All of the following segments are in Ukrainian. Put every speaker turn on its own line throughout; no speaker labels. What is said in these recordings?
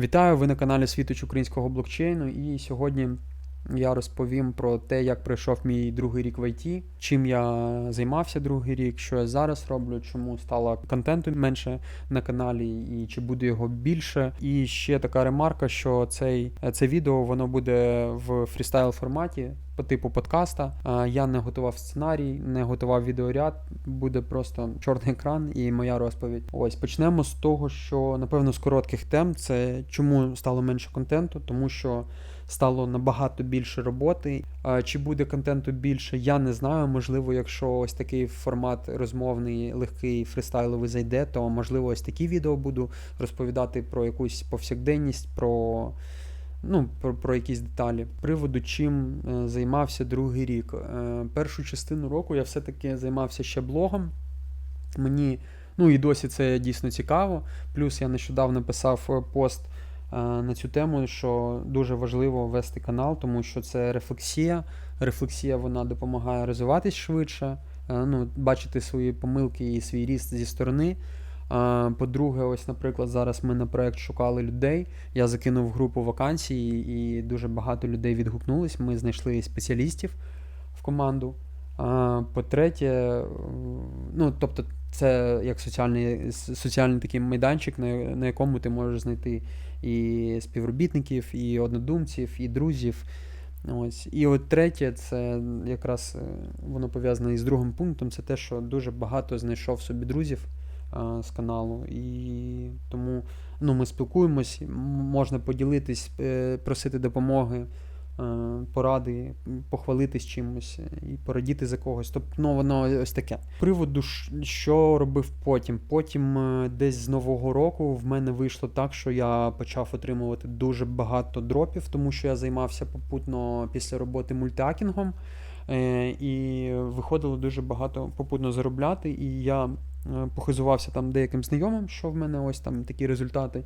Вітаю! Ви на каналі Світоч українського блокчейну. І сьогодні я розповім про те, як пройшов мій другий рік в ІТ, чим я займався другий рік, що я зараз роблю, чому стало контенту менше на каналі, і чи буде його більше. І ще така ремарка, що цей, це відео воно буде в фрістайл форматі. По типу подкаста я не готував сценарій, не готував відеоряд. Буде просто чорний екран і моя розповідь. Ось почнемо з того, що напевно з коротких тем це чому стало менше контенту, тому що стало набагато більше роботи. Чи буде контенту більше, я не знаю. Можливо, якщо ось такий формат розмовний, легкий, фристайловий зайде, то можливо ось такі відео буду розповідати про якусь повсякденність, про. Ну, про, про якісь деталі. Приводу, чим е, займався другий рік. Е, першу частину року я все-таки займався ще блогом. Мені, ну і досі це дійсно цікаво. Плюс я нещодавно писав е, пост на цю тему, що дуже важливо вести канал, тому що це рефлексія. Рефлексія вона допомагає розвиватись швидше, е, ну, бачити свої помилки і свій ріст зі сторони. По-друге, ось, наприклад, зараз ми на проект шукали людей. Я закинув групу вакансій, і дуже багато людей відгукнулись. Ми знайшли спеціалістів в команду. По-третє, ну, тобто, це як соціальний соціальний такий майданчик, на якому ти можеш знайти і співробітників, і однодумців, і друзів. Ось. І от третє, це якраз е, воно пов'язане із другим пунктом, це те, що дуже багато знайшов собі друзів а, з каналу. І тому ну, ми спілкуємось, можна поділитись, е, просити допомоги, поради, м, похвалитись чимось е, і порадіти за когось. Тобто, ну, воно ось таке. Приводу, що робив потім. Потім е, десь з Нового року в мене вийшло так, що я почав отримувати дуже багато дропів, тому що я займався попутно після роботи мультиакінгом. Е, І виходило дуже багато попутно заробляти, і я е, похизувався там деяким знайомим, що в мене ось там такі результати.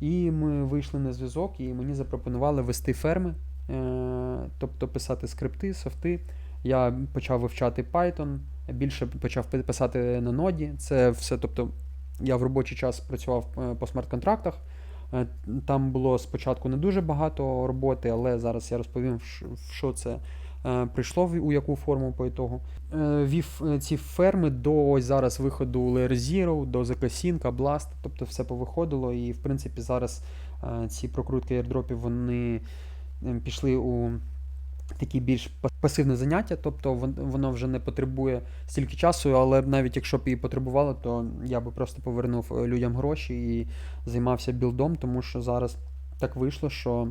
І ми вийшли на зв'язок, і мені запропонували вести ферми, е, тобто писати скрипти, софти. Я почав вивчати Python, більше почав писати на ноді. Це все, тобто я в робочий час працював е, по смарт-контрактах. Е, Там було спочатку не дуже багато роботи, але зараз я розповім, що- це е, прийшло, у яку форму по ітогу. Е, Вів е, ці ферми до ось зараз виходу Layer Zero, до ZK Sync, Blast, тобто все повиходило. І в принципі зараз е, ці прокрутки airdropів вони е, пішли у такі більш пасивне заняття, тобто воно вже не потребує стільки часу, але навіть якщо б і потребувало, то я би просто повернув е, людям гроші і займався білдом, тому що зараз так вийшло, що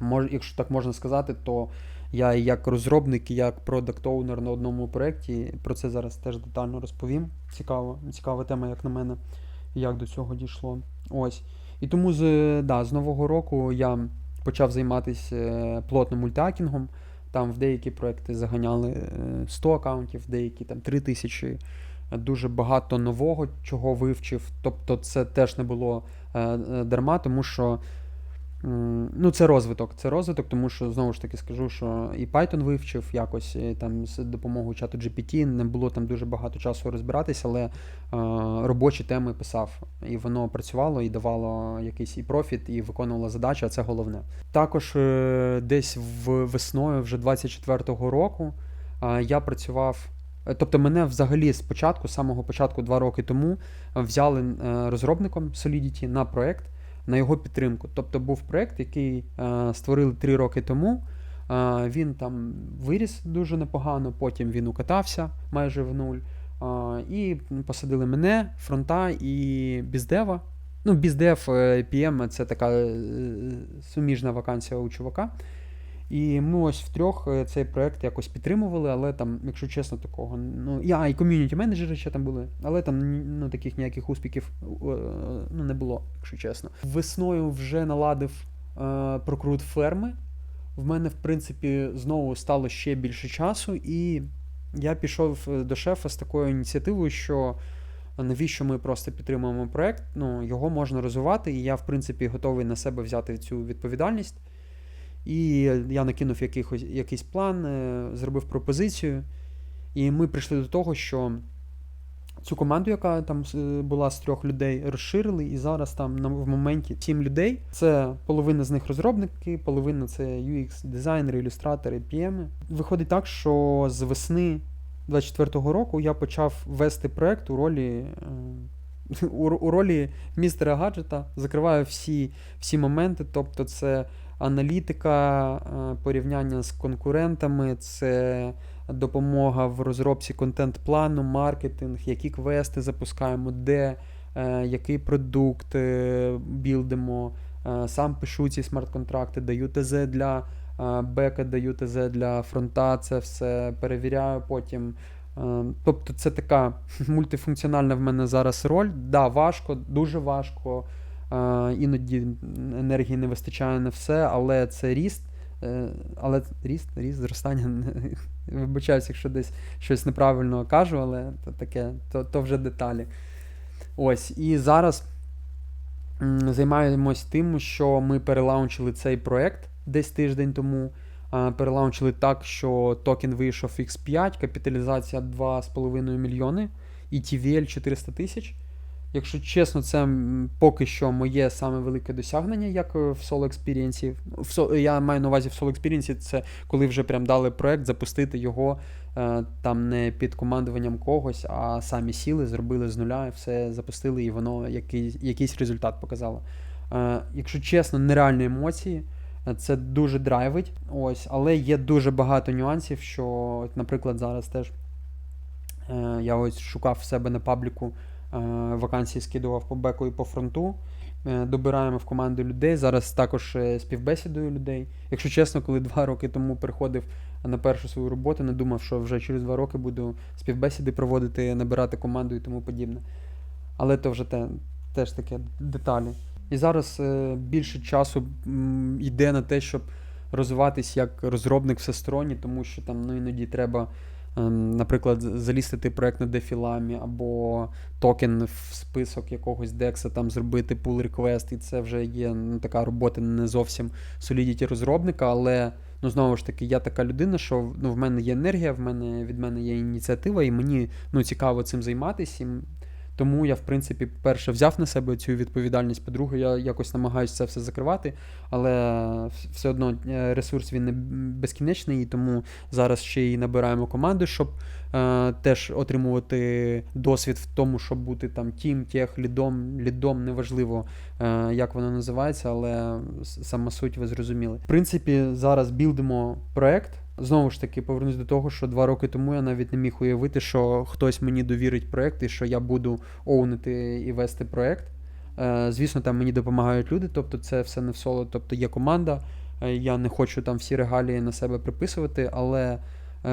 мож, якщо так можна сказати, то я як розробник, і як продакт оунер на одному проєкті. Про це зараз теж детально розповім. Цікаво, цікава тема, як на мене, як до цього дійшло. Ось. І тому з, да, з нового року я почав займатися плотним мультакінгом. Там в деякі проекти заганяли е, 100 аккаунтів, в деякі там 3000. Дуже багато нового, чого вивчив. Тобто це теж не було е, е, дарма, тому що ну, це розвиток. Це розвиток, тому що знову ж таки скажу, що і Python вивчив якось і там з допомогою чату GPT. Не було там дуже багато часу розбиратися, але е, робочі теми писав. І воно працювало і давало якийсь і профіт, і виконувало задачу, а це головне. Також е, десь в весною, вже 24-го року, е, я працював. е, Тобто мене взагалі спочатку, з самого початку, два роки тому, взяли е, розробником Solidity на проект, на його підтримку. Тобто був проект, який е, створили три роки тому. Е, він там виріс дуже непогано, потім він укатався майже в нуль. Е, і посадили мене, фронта і біздева. Ну, біздев е, PM це така е, суміжна вакансія у чувака. І ми ось втрьох е, цей проект якось підтримували, але там, якщо чесно, такого. Ну, а, і ком'юніті менеджери ще там були, але там ну, таких ніяких успіхів е, ну, не було, якщо чесно. Весною вже наладив е, прокрут ферми. В мене, в принципі, знову стало ще більше часу, і я пішов е, до шефа з такою ініціативою, що навіщо ми просто підтримуємо проект, ну, його можна розвивати, і я, в принципі, готовий на себе взяти цю відповідальність. І я накинув якихось, якийсь план, е, зробив пропозицію. І ми прийшли до того, що цю команду, яка там е, була з трьох людей, розширили, і зараз там в моменті сім людей. Це половина з них розробники, половина це UX, дизайнери, ілюстратори, PM. Виходить так, що з весни 24-го року я почав вести проект у ролі. е, у ролі містера гаджета закриваю всі, всі моменти, тобто це аналітика, е, порівняння з конкурентами, це допомога в розробці контент-плану, маркетинг, які квести запускаємо, де, е, який продукт е, білдимо. Сам пишу ці смарт-контракти, даю ТЗ для бека, даю ТЗ для фронта, це все перевіряю потім. Тобто це така мультифункціональна в мене зараз роль. Да, важко, дуже важко. Е, Іноді енергії не вистачає на все, але це ріст. Е, Але ріст, ріст, зростання. Вибачаюся, якщо десь щось неправильно кажу, але то таке, то, то вже деталі. Ось. І зараз займаємось тим, що ми перелаунчили цей проект десь тиждень тому. Перелаунчили так, що токен вийшов X5, капіталізація 2,5 мільйони, і TVL 400 тисяч. Якщо чесно, це поки що моє саме велике досягнення, як е, в Solo Experience. В Я маю на увазі в Solo Experience, це коли вже прям дали проект, запустити його е, там не під командуванням когось, а самі сіли, зробили з нуля, все запустили, і воно якийсь, якийсь результат показало. Е, Якщо чесно, нереальні емоції. Це дуже драйвить, ось, але є дуже багато нюансів, що, наприклад, зараз теж я ось шукав в себе на пабліку вакансії, скидував по беку і по фронту. Е, Добираємо в команду людей. Зараз також е, співбесідую людей. Якщо чесно, коли два роки тому приходив на першу свою роботу, не думав, що вже через два роки буду співбесіди проводити, набирати команду і тому подібне. Але то вже те, теж таке деталі. І зараз е, більше часу йде на те, щоб розвиватись як розробник всесторонній, тому що там ну, іноді треба, наприклад, залістити проект на дефіламі або токен в список якогось декса, там зробити pull request, і це вже є ну, така робота не зовсім солідіті розробника, але ну, знову ж таки, я така людина, що ну, в мене є енергія, в мене, від мене є ініціатива, і мені ну, цікаво цим займатися. Тому я, в принципі, перше, взяв на себе цю відповідальність, по-друге, я якось намагаюся це все закривати, але все одно е, ресурс він не безкінечний, і тому зараз ще й набираємо команду, щоб е, теж отримувати досвід в тому, щоб бути там тім, тех, лідом, лідом, неважливо, е, як воно називається, але сама суть ви зрозуміли. В принципі, зараз білдимо проект. Знову ж таки, повернусь до того, що два роки тому я навіть не міг уявити, що хтось мені довірить проект і що я буду оунити і вести проект. Е, Звісно, там мені допомагають люди, тобто це все не в соло, тобто є команда. Е, Я не хочу там всі регалії на себе приписувати, але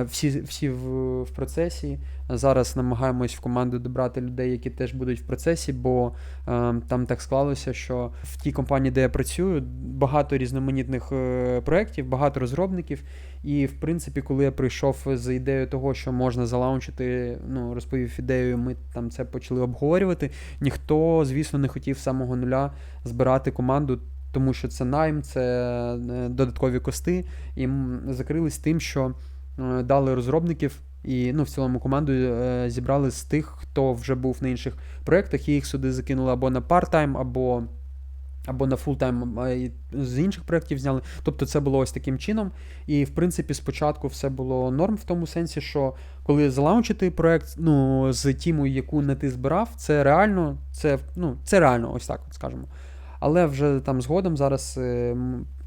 всі, всі в, в процесі. Зараз намагаємось в команду добрати людей, які теж будуть в процесі, бо е, там так склалося, що в тій компанії, де я працюю, багато різноманітних е, проєктів, багато розробників. І, в принципі, коли я прийшов з ідеєю того, що можна залаунчити, ну, розповів ідею, ми там це почали обговорювати. Ніхто, звісно, не хотів з самого нуля збирати команду, тому що це найм, це е, додаткові кости. І закрились тим, що е, дали розробників. І ну, в цілому команду е, зібрали з тих, хто вже був на інших проєктах, і їх сюди закинули або на part-time, або, або на full-time, з інших проєктів зняли. Тобто це було ось таким чином. І в принципі, спочатку все було норм в тому сенсі, що коли залаунчити проєкт ну, з тімою, яку не ти збирав, це реально, це, ну, це реально, ось так от скажемо. Але вже там згодом зараз.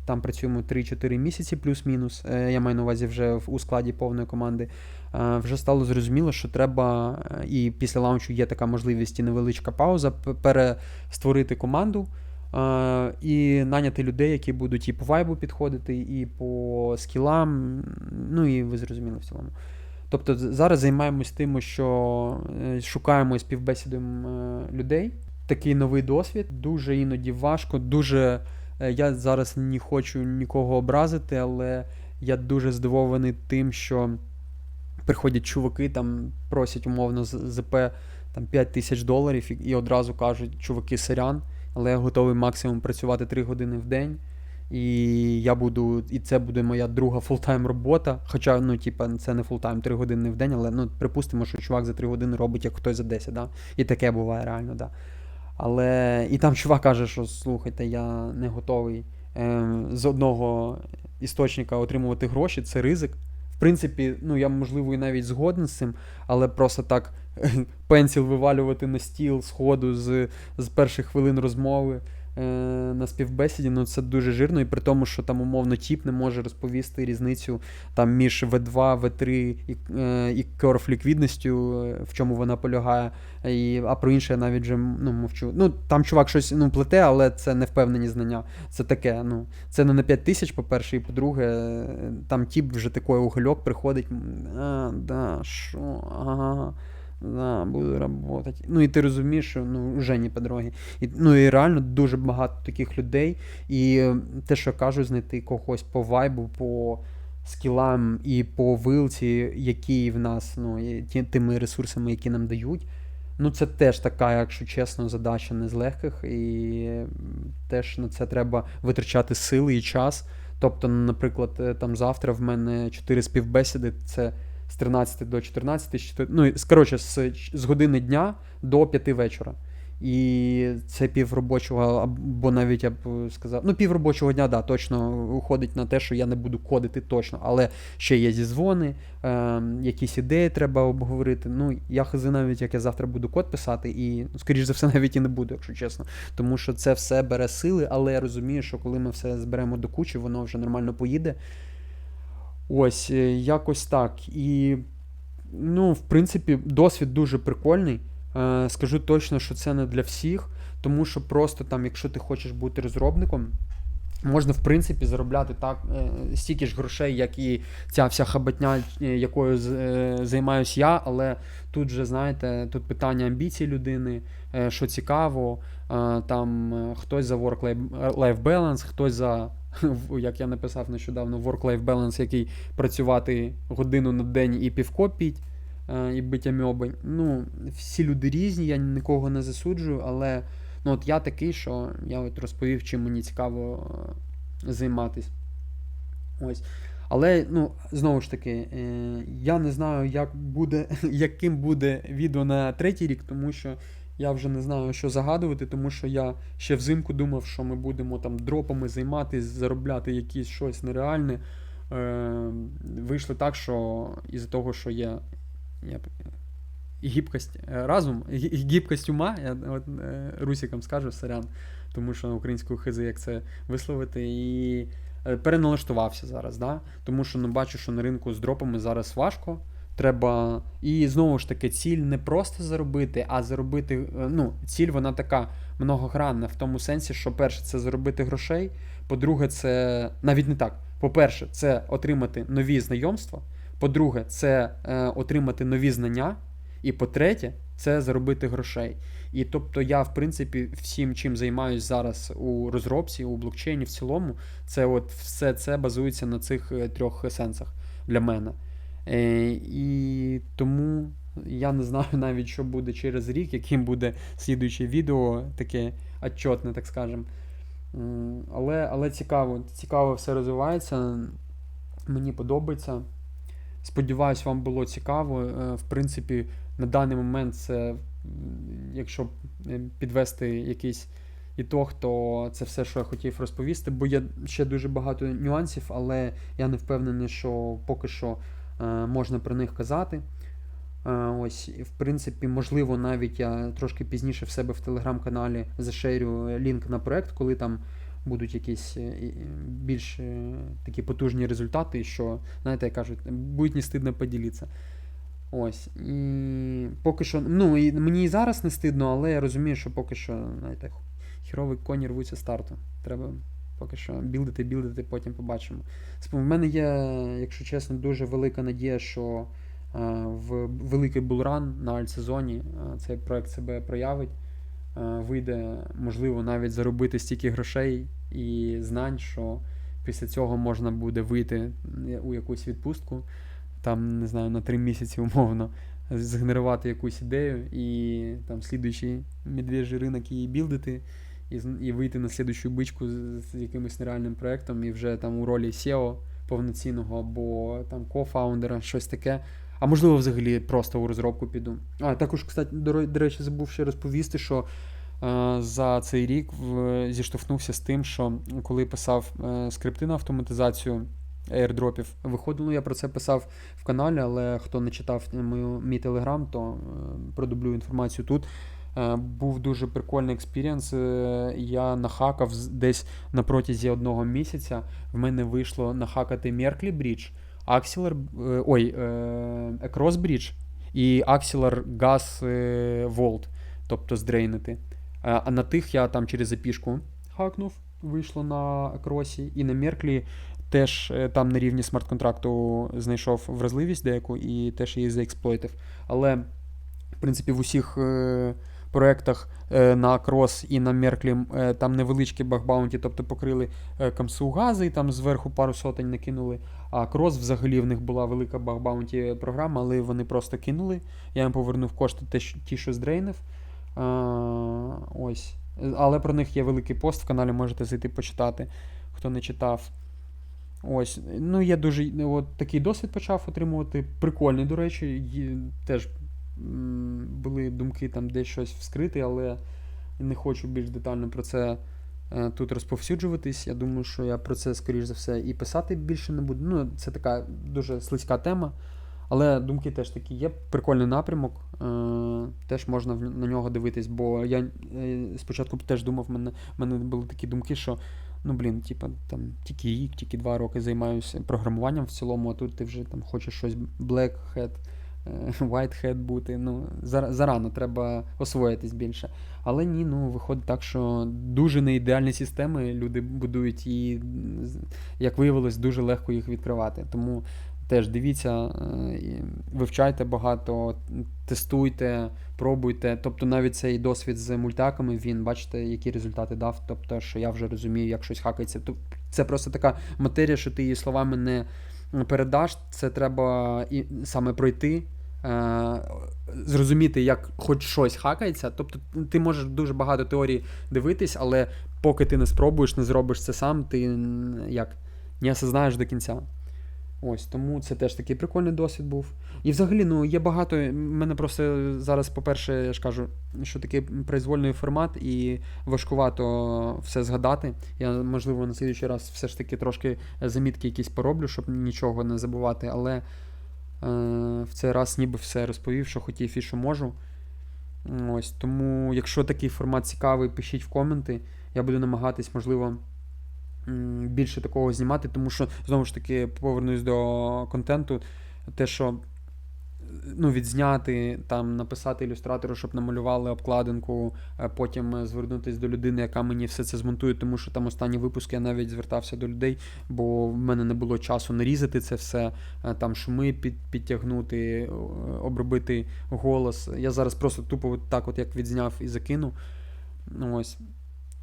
Там працюємо 3-4 місяці, плюс-мінус. Е, Я маю на увазі вже у складі повної команди. Е, Вже стало зрозуміло, що треба, е, і після лаунчу є така можливість і невеличка пауза, перестворити команду і наняти людей, які будуть і по вайбу підходити, і по скілам. Ну і ви зрозуміли в цілому. Тобто зараз займаємось тим, що шукаємо і співбесідуємо людей. Такий новий досвід, дуже іноді важко, дуже. Е, Я зараз не хочу нікого образити, але я дуже здивований тим, що приходять чуваки, там просять умовно ЗП там 5 тисяч доларів і, і одразу кажуть, чуваки, сорян, але я готовий максимум працювати 3 години в день. І я буду, і це буде моя друга фултайм робота. Хоча, ну, типа, це не фултайм 3 години в день, але ну, припустимо, що чувак за 3 години робить як хтось за 10, да? І таке буває реально, да. Але і там чувак каже, що слухайте, я не готовий е, з одного істочника отримувати гроші, це ризик. В принципі, ну я можливо і навіть згоден з цим, але просто так пенсіл вивалювати на стіл сходу з, з перших хвилин розмови е, на співбесіді, ну це дуже жирно, і при тому, що там умовно тіп не може розповісти різницю там між V2, V3 і, е, і curve ліквідністю, е, в чому вона полягає. І, а про інше я навіть вже ну, мовчу. Ну, там чувак щось ну, плете, але це не впевнені знання. Це таке. ну, Це не на 5 тисяч, по-перше, і по-друге, е, там тіп вже такий угольок приходить. А, да, що, ага. Да, буду работать. Ну і ти розумієш, що ну, вже не по дорогі. І, ну і реально дуже багато таких людей. І е, те, що кажу, знайти когось по вайбу, по скілам і по вилці, які в нас, ну, ті, тими ресурсами, які нам дають. Ну, це теж така, якщо чесно, задача не з легких, і теж на це треба витрачати сили і час. Тобто, наприклад, е, там завтра в мене 4 співбесіди, це з 13 до 14, з ну, коротше, з, з години дня до 5 вечора. І це пів робочого, або навіть я б сказав, ну, пів робочого дня, да, точно уходить на те, що я не буду кодити точно, але ще є зізвони, е, якісь ідеї треба обговорити. Ну, я хази навіть, як я завтра буду код писати, і, ну, скоріш за все, навіть і не буду, якщо чесно. Тому що це все бере сили, але я розумію, що коли ми все зберемо до кучі, воно вже нормально поїде. Ось, е, якось так. І, ну, в принципі, досвід дуже прикольний. Е, Скажу точно, що це не для всіх, тому що просто там, якщо ти хочеш бути розробником, можна, в принципі, заробляти так е, стільки ж грошей, як і ця вся хабатня, е, якою е, займаюсь я, але тут же, знаєте, тут питання амбіцій людини, що цікаво, там хтось за work-life balance, хтось за, як я написав нещодавно, work-life balance, який працювати годину на день і півко піть, е, і бить амьоби. Ну, всі люди різні, я нікого не засуджую, але ну, от я такий, що я от розповів, чим мені цікаво е, займатись. Ось. Але, ну, знову ж таки, е, я не знаю, як буде, яким буде відео на третій рік, тому що я вже не знаю, що загадувати, тому що я ще взимку думав, що ми будемо там дропами займатися, заробляти якісь щось нереальне. Е, вийшло так, що із-за того, що є я, гібкость е, разум, гі- гібкость ума, я от, е, скажу, сорян, тому що українською хизи, як це висловити, і е, переналаштувався зараз, да? тому що ну, бачу, що на ринку з дропами зараз важко. Треба. І знову ж таки, ціль не просто заробити, а заробити. Ну, ціль вона така многогранна в тому сенсі, що перше, це заробити грошей. По-друге, це навіть не так. По-перше, це отримати нові знайомства. По-друге, це е, отримати нові знання. І по-третє, це заробити грошей. І тобто я, в принципі, всім, чим займаюся зараз у розробці, у блокчейні в цілому, це от все це базується на цих е, трьох сенсах для мене. Е, і тому я не знаю навіть, що буде через рік, яким буде слідуюче відео, таке отчетне, так скажемо. Але, але цікаво, цікаво все розвивається. Мені подобається. Сподіваюсь, вам було цікаво. Е, В принципі, на даний момент це, якщо е, підвести якийсь ітог, то це все, що я хотів розповісти, бо є ще дуже багато нюансів, але я не впевнений, що поки що е, можна про них казати. Е, Ось, в принципі, можливо, навіть я трошки пізніше в себе в телеграм-каналі зашерю лінк на проект, коли там будуть якісь більш такі потужні результати, що, знаєте, як кажуть, будуть не стидно поділитися. Ось. І поки що, ну, і мені і зараз не стидно, але я розумію, що поки що, знаєте, хірові коні рвуться старту. Треба поки що білдити, білдити, потім побачимо. В мене є, якщо чесно, дуже велика надія, що е, в великий булран на альтсезоні е, цей проект себе проявить. Е, Вийде, можливо, навіть заробити стільки грошей і знань, що після цього можна буде вийти у якусь відпустку, там, не знаю, на три місяці умовно, згенерувати якусь ідею і там слідуючий медвежий ринок її білдити і, і вийти на слідущу бичку з, з якимось нереальним проєктом і вже там у ролі SEO повноцінного або там кофаундера, щось таке. А можливо, взагалі просто у розробку піду. А також, кстати, до, до речі, забув ще розповісти, що е, за цей рік зіштовхнувся з тим, що коли писав е, скрипти на автоматизацію аірдропів, виходило, я про це писав в каналі, але хто не читав мою, мій телеграм, то е, продублю інформацію тут. Е, Був дуже прикольний експірієнс. Е, Я нахакав десь на протязі одного місяця. В мене вийшло нахакати Мерклі Брідж, е, ой, е, Across Bridge і Gas е, Vault, тобто здрейнити. А на тих я там через запішку хакнув, вийшло на Акросі, і на Мерклі теж е, там на рівні смарт-контракту знайшов вразливість деяку і теж її заексплойтив. Але, в принципі, в усіх е, проєктах е, на Крос і на Мерклі там невеличкі багбаунті, тобто покрили камсу гази, там зверху пару сотень накинули. А Крос взагалі в них була велика багбаунті програма, але вони просто кинули. Я їм повернув кошти ті, що здрейнив. Ось. Але про них є великий пост в каналі, можете зайти почитати, хто не читав. Ось. Ну, я дуже от такий досвід почав отримувати. Прикольний, до речі. Є, теж м, були думки там десь щось вскрити, але не хочу більш детально про це е, тут розповсюджуватись. Я думаю, що я про це, скоріш за все, і писати більше не буду. Ну, це така дуже слизька тема. Але думки теж такі є. Прикольний напрямок, е, теж можна на нього дивитись, бо я е, спочатку теж думав, в мене, мене були такі думки, що ну блін, типа там тільки рік, тільки два роки займаюся програмуванням в цілому, а тут ти вже там хочеш щось black hat, е, white hat бути. Ну, зарано треба освоїтись більше. Але ні, ну виходить так, що дуже не ідеальні системи люди будують, і, як виявилось, дуже легко їх відкривати. Тому теж дивіться, е, вивчайте багато, тестуйте, пробуйте. Тобто навіть цей досвід з мультаками, він бачите, які результати дав. Тобто, що я вже розумію, як щось хакається. Тоб- Це просто така матерія, що ти її словами не передаш. Це треба і саме пройти. е, Зрозуміти, як хоч щось хакається. Тобто ти можеш дуже багато теорій дивитись, але поки ти не спробуєш, не зробиш це сам, ти як не осознаєш до кінця. Ось, тому це теж такий прикольний досвід був. І взагалі, ну, є багато. мене просто зараз, по-перше, я ж кажу, що такий произвольний формат, і важкувато все згадати. Я, можливо, на слідуючий раз все ж таки трошки замітки якісь пороблю, щоб нічого не забувати, але е, в цей раз ніби все розповів, що хотів і що можу. Ось, тому, якщо такий формат цікавий, пишіть в коменти. Я буду намагатись, можливо, більше такого знімати, тому що, знову ж таки, повернусь до контенту, те, що ну, відзняти, там, написати ілюстратору, щоб намалювали обкладинку, е, потім е, звернутися до людини, яка мені все це змонтує, тому що там останні випуски я навіть звертався до людей, бо в мене не було часу нарізати це все, е, там шуми під, підтягнути, е, обробити голос. Я зараз просто тупо так, от як відзняв і закину. Ось.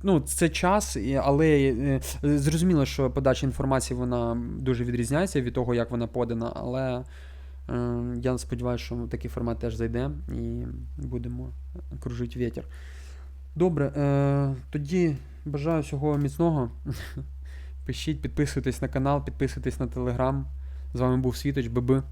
Ну, це час, але е, зрозуміло, що подача інформації вона дуже відрізняється від того, як вона подана, але е, я сподіваюся, що такий формат теж зайде і будемо кружити вітер. Добре, е, тоді бажаю всього міцного. Пишіть, підписуйтесь на канал, підписуйтесь на телеграм. З вами був Світоч, ББ.